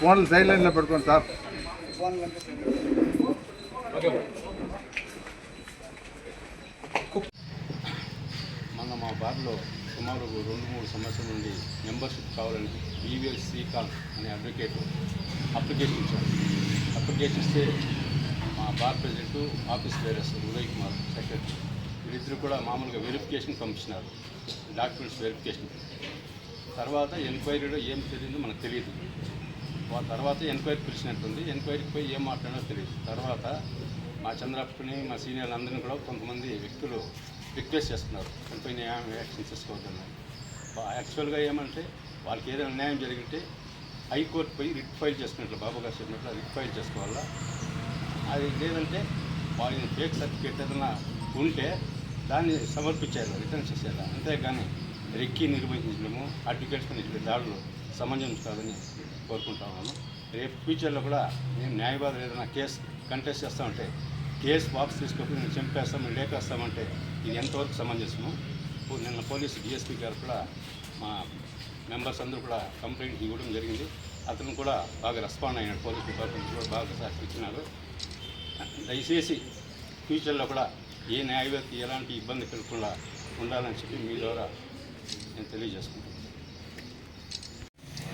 ఫోన్లు సైలెంట్లో పెట్టుకోండి సార్. మన మా బార్లో సుమారు రెండు మూడు సంవత్సరాల నుండి మెంబర్షిప్ కావాలని బీవీఎస్ శ్రీకాంత్ అనే అడ్వకేట్ అప్లికేషన్ ఇచ్చారు. అప్లికేషన్ ఇస్తే మా bar president office bearers Uday Kumar secretary. వీరిద్దరు కూడా మామూలుగా వెరిఫికేషన్ పంపించినారు డాక్యుమెంట్స్ వెరిఫికేషన్ తర్వాత ఎంక్వైరీలో ఏం జరిగిందో మనకు తెలియదు తర్వాత ఎంక్వైరీ పిలిచినట్టుంది. ఎంక్వైరీకి పోయి ఏం మాట్లాడినో తెలియదు తర్వాత మా చంద్రప్పని మా సీనియర్లు అందరినీ కూడా కొంతమంది వ్యక్తులు రిక్వెస్ట్ చేస్తున్నారు. చనిపోయిన యాక్షన్ తీసుకోవద్దన్నారు యాక్చువల్గా ఏమంటే వాళ్ళకి ఏదైనా న్యాయం జరిగితే హైకోర్టు పోయి రిట్ ఫైల్ చేసుకున్నట్లు బాబు గారు చెప్పినట్లు రిట్ ఫైల్ చేసుకోవాలా? అది లేదంటే వాళ్ళని ఫేక్ సర్టిఫికేట్ ఏదైనా ఉంటే దాన్ని సమర్పించారు రిటర్న్ చేసేలా అంతేగాని రెక్కి నిర్వహించడము అడ్వకేట్స్ ఇటువంటి దాడులు సమంజం కాదని కోరుకుంటా ఉన్నాను. రేపు ఫ్యూచర్లో కూడా నేను న్యాయవాదం ఏదైనా కేసు కంటెస్ట్ చేస్తామంటే కేసు వాపస్ తీసుకోకపోతే నేను చంపేస్తాం లేకేస్తామంటే లేపేస్తామంటే ఇది ఎంతవరకు సమంజసము? నిన్న పోలీసు డిఎస్పీ గారు కూడా మా మెంబర్స్ అందరూ కూడా కంప్లైంట్ ఇవ్వడం జరిగింది. అతను కూడా బాగా రెస్పాండ్ అయినాడు పోలీస్ డిపార్ట్మెంట్ కూడా బాగా సహకరించినారు దయచేసి ఫ్యూచర్లో కూడా ఏ న్యాయవేత్త ఎలాంటి ఇబ్బంది కలగకుండా ఉండాలని చెప్పి మీ ద్వారా నేను తెలియజేసుకుంటాను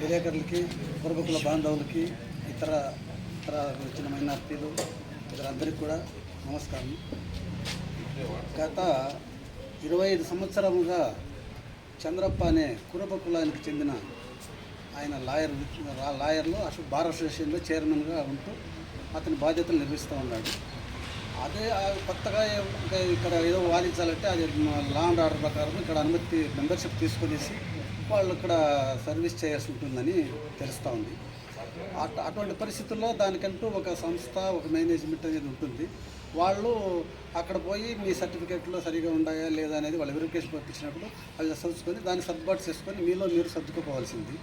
విలేకరులకి పురుగుల బాంధవులకి ఇతర ఇతర వచ్చిన మైనార్టీలు ఇతరందరికీ కూడా నమస్కారం. గత ఇరవై ఐదు సంవత్సరముగా చంద్రప్ప అనే కురబ కులానికి చెందిన ఆయన లాయర్ లాయర్లో అసలు బార్ అసోసియేషన్లో చైర్మన్గా ఉంటూ అతని బాధ్యతలు నిర్వహిస్తూ ఉన్నాడు. అదే కొత్తగా ఇంకా ఇక్కడ ఏదో వాదించాలంటే అది లా అండ్ ఆర్డర్ ప్రకారం ఇక్కడ అనుమతి మెంబర్షిప్ తీసుకునేసి వాళ్ళు ఇక్కడ సర్వీస్ చేయాల్సి ఉంటుందని తెలుస్తూ ఉంది. అట్ అటువంటి పరిస్థితుల్లో దానికంటూ ఒక సంస్థ ఒక మేనేజ్మెంట్ అనేది ఉంటుంది. వాళ్ళు అక్కడ పోయి మీ సర్టిఫికేట్లో సరిగా ఉన్నాయా లేదా అనేది వాళ్ళు వెరిఫికేషన్ పంపించినప్పుడు అది చదువుకొని దాన్ని సర్దుబాటు చేసుకొని మీలో మీరు సర్దుకోపోవాల్సింది.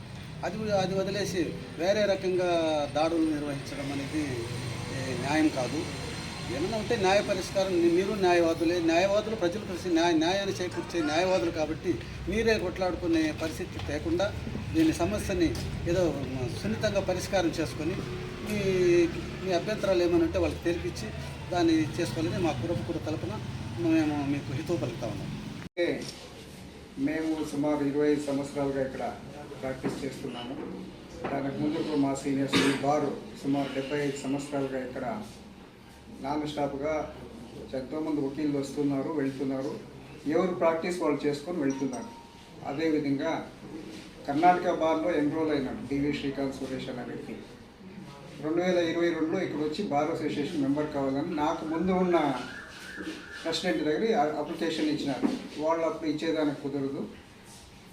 అది అది వదిలేసి వేరే రకంగా దాడులు నిర్వహించడం అనేది న్యాయం కాదు. ఏమన్నా ఉంటే న్యాయ పరిష్కారం మీరు న్యాయవాదులే న్యాయవాదులు ప్రజలకు న్యాయ న్యాయాన్ని చేకూర్చే న్యాయవాదులు కాబట్టి మీరే కొట్లాడుకునే పరిస్థితి లేకుండా దీని సమస్యని ఏదో సున్నితంగా పరిష్కారం చేసుకొని మీ మీ అభ్యంతరాలు ఏమైనా ఉంటే వాళ్ళకి తెరిపించి దాన్ని చేసుకోవాలని మా కురపుకుర తరపున మేము మీకు హితవు పలుకుతా ఉన్నాం. మేము సుమారు ఇరవై ఐదు సంవత్సరాలుగా ఇక్కడ ప్రాక్టీస్ చేస్తున్నాము. దానికి ముందు మా సీనియర్స్ బారు సుమారు డెబ్బై ఐదు సంవత్సరాలుగా ఇక్కడ నాన్ స్టాప్గా ఎంతోమంది వకీళ్ళు వస్తున్నారు వెళ్తున్నారు. ఎవరు ప్రాక్టీస్ వాళ్ళు చేసుకొని వెళ్తున్నారు. అదేవిధంగా కర్ణాటక బార్లో ఎన్రోల్ అయినాడు డివి శ్రీకాంత్ సురేష్ అనే వ్యక్తి. రెండు వేల ఇరవై రెండులో ఇక్కడ వచ్చి బార్ అసోసియేషన్ మెంబర్ కావాలని నాకు ముందు ఉన్న ప్రెసిడెంట్ దగ్గర అప్లికేషన్ ఇచ్చినారు. వాళ్ళు అప్పుడు ఇచ్చేదానికి కుదరదు.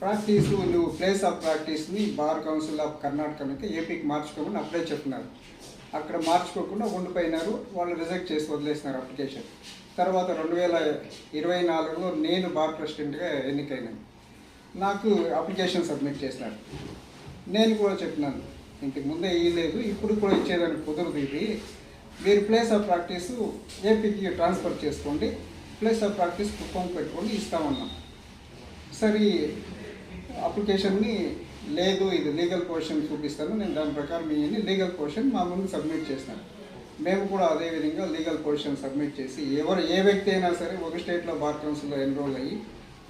ప్రాక్టీస్ నువ్వు ప్లేస్ ఆఫ్ ప్రాక్టీస్ని బార్ కౌన్సిల్ ఆఫ్ కర్ణాటక ఏపీకి మార్చుకోమని అప్లై చెప్తున్నారు అక్కడ మార్చుకోకుండా ఉండిపోయినారు. వాళ్ళు రిజెక్ట్ చేసి వదిలేసినారు అప్లికేషన్. తర్వాత రెండు వేల ఇరవై నాలుగులో నేను బార్ ప్రెసిడెంట్గా ఎన్నికైనాను. నాకు అప్లికేషన్ సబ్మిట్ చేసినారు. నేను కూడా చెప్పినాను ఇంతకు ముందే ఇవ్వలేదు ఇప్పుడు కూడా ఇచ్చేదానికి కుదరదు ఇది. మీరు ప్లేస్ ఆఫ్ ప్రాక్టీస్ ఏపీకి ట్రాన్స్ఫర్ చేసుకోండి ప్లేస్ ఆఫ్ ప్రాక్టీస్ కుప్పం పెట్టుకోండి ఇస్తామన్నాం. సరే అప్లికేషన్ని లేదు ఇది లీగల్ క్వశ్చన్ చూపిస్తాను. నేను దాని ప్రకారం ఇవన్నీ లీగల్ క్వశ్చన్ మా ముందు సబ్మిట్ చేస్తాను. మేము కూడా అదే విధంగా లీగల్ క్వశ్చన్ సబ్మిట్ చేసి ఎవరు ఏ వ్యక్తి అయినా సరే ఒక స్టేట్లో బార్ కౌన్సిల్లో ఎన్రోల్ అయ్యి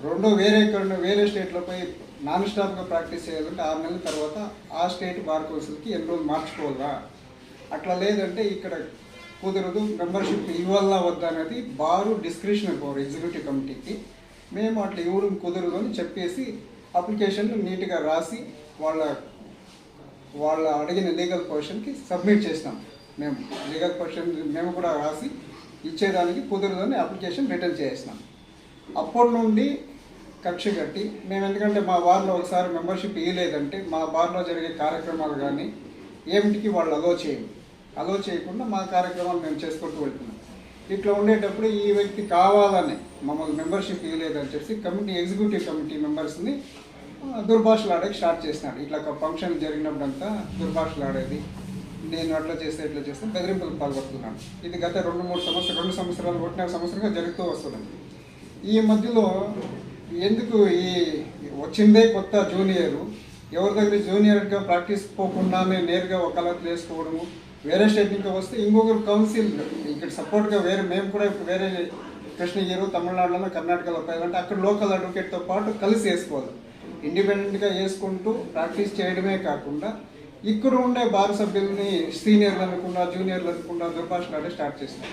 రెండో వేరే ఎక్కడ వేరే స్టేట్లపై నాన్ స్టాప్గా ప్రాక్టీస్ చేయాలంటే ఆరు నెలల తర్వాత ఆ స్టేట్ బార్ కౌన్సిల్కి ఎన్రోల్ మార్చుకోవాలా? అట్లా లేదంటే ఇక్కడ కుదరదు. మెంబర్షిప్ ఇవ్వాలా వద్దా అనేది బారు డిస్క్రిప్షన్ పవర్ ఎగ్జిక్యూటివ్ కమిటీకి మేము అట్లా ఇవ్వడం కుదరదు అని చెప్పేసి అప్లికేషన్లు నీట్గా రాసి వాళ్ళ వాళ్ళ అడిగిన లీగల్ పొజిషన్కి సబ్మిట్ చేసినాం మేము. లీగల్ పొజిషన్ మేము కూడా రాసి ఇచ్చేదానికి కుదరదని అప్లికేషన్ రిటర్న్ చేసినాం. అప్పటి నుండి కక్ష కట్టి మేము ఎందుకంటే మా బార్లో ఒకసారి మెంబర్షిప్ ఇవ్వలేదంటే మా బార్లో జరిగే కార్యక్రమాలు కానీ ఏమిటికి వాళ్ళు అలో చేయము అలో చేయకుండా మా కార్యక్రమాలు మేము చేసుకుంటూ వెళ్తున్నాం. ఇట్లా ఉండేటప్పుడు ఈ వ్యక్తి కావాలని మమ్మల్ని మెంబర్షిప్ ఇవ్వలేదని చెప్పి కమిటీ ఎగ్జిక్యూటివ్ కమిటీ మెంబర్స్ని ఆ, దుర్భాషలు స్టార్ట్ చేసినాడు. ఇట్లా ఒక ఫంక్షన్ జరిగినప్పుడంతా దుర్భాషలు ఆడేది. నేను అట్లా చేస్తే ఇట్లా చేస్తే బెదిరింపులకు పాల్పడుతున్నాను. ఇది గత రెండు మూడు సంవత్సరాలు రెండు సంవత్సరాలు ఒకటిన్నర సంవత్సరంగా జరుగుతూ వస్తుందండి. ఈ మధ్యలో ఎందుకు ఈ వచ్చిందే కొత్త జూనియరు ఎవరి దగ్గర జూనియర్గా ప్రాక్టీస్ పోకుండానే నేరుగా వకాలత్ వేసుకోవడము వేరే స్టేట్ నుంచి వస్తే ఇంకొకరు కౌన్సిల్ ఇక్కడ సపోర్ట్గా వేరే మేము కూడా ఇప్పుడు వేరే కృష్ణగిరి తమిళనాడులో కర్ణాటకలో పోయాలంటే అక్కడ లోకల్ అడ్వకేట్తో పాటు కలిసి వేసుకోవాలి. ఇండిపెండెంట్గా వేసుకుంటూ ప్రాక్టీస్ చేయడమే కాకుండా ఇక్కడ ఉండే బార్ సభ్యుల్ని సీనియర్లు అనుకుండా జూనియర్లు అనుకుండా దుర్భాషలాడే స్టార్ట్ చేస్తాం